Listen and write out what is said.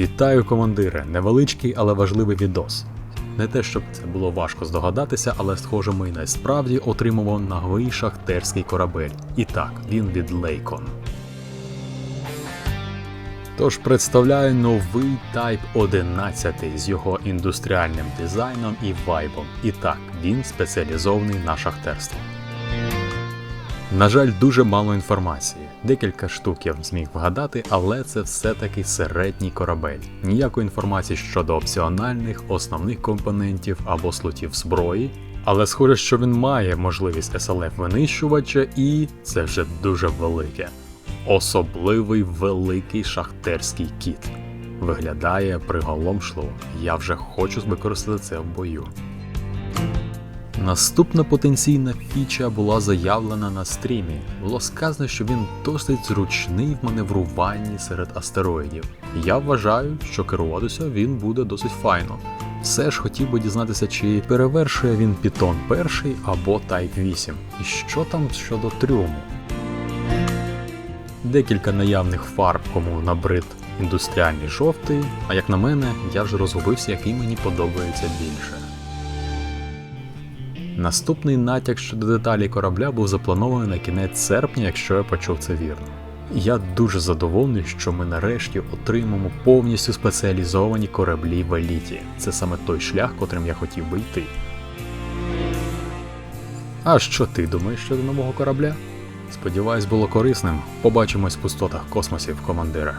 Вітаю, командире! Невеличкий, але важливий відос. Не те, щоб це було важко здогадатися, але схоже, ми насправді отримував новий шахтерський корабель. І так, він від Лейкон. Тож представляю новий Type 11 з його індустріальним дизайном і вайбом. І так, він спеціалізований на шахтерство. На жаль, дуже мало інформації. Декілька штук я зміг вгадати, але це все-таки середній корабель. Ніякої інформації щодо опціональних, основних компонентів або слотів зброї. Але схоже, що він має можливість SLF винищувача, і це вже дуже велике. Особливий великий шахтерський кіт. Виглядає приголомшливо. Я вже хочу використати це в бою. Наступна потенційна фіча була заявлена на стрімі. Було сказано, що він досить зручний в маневруванні серед астероїдів. Я вважаю, що керуватися він буде досить файно. Все ж хотів би дізнатися, чи перевершує він Python перший або Type 8. І що там щодо трюму? Декілька наявних фарб, кому набрид індустріальний жовтий, а як на мене, я вже розгубився, який мені подобається більше. Наступний натяк щодо деталей корабля був запланований на кінець серпня, якщо я почув це вірно. Я дуже задоволений, що ми нарешті отримаємо повністю спеціалізовані кораблі в еліті. Це саме той шлях, котрим я хотів би йти. А що ти думаєш щодо нового корабля? Сподіваюсь, було корисним. Побачимось в пустотах космосів, командира.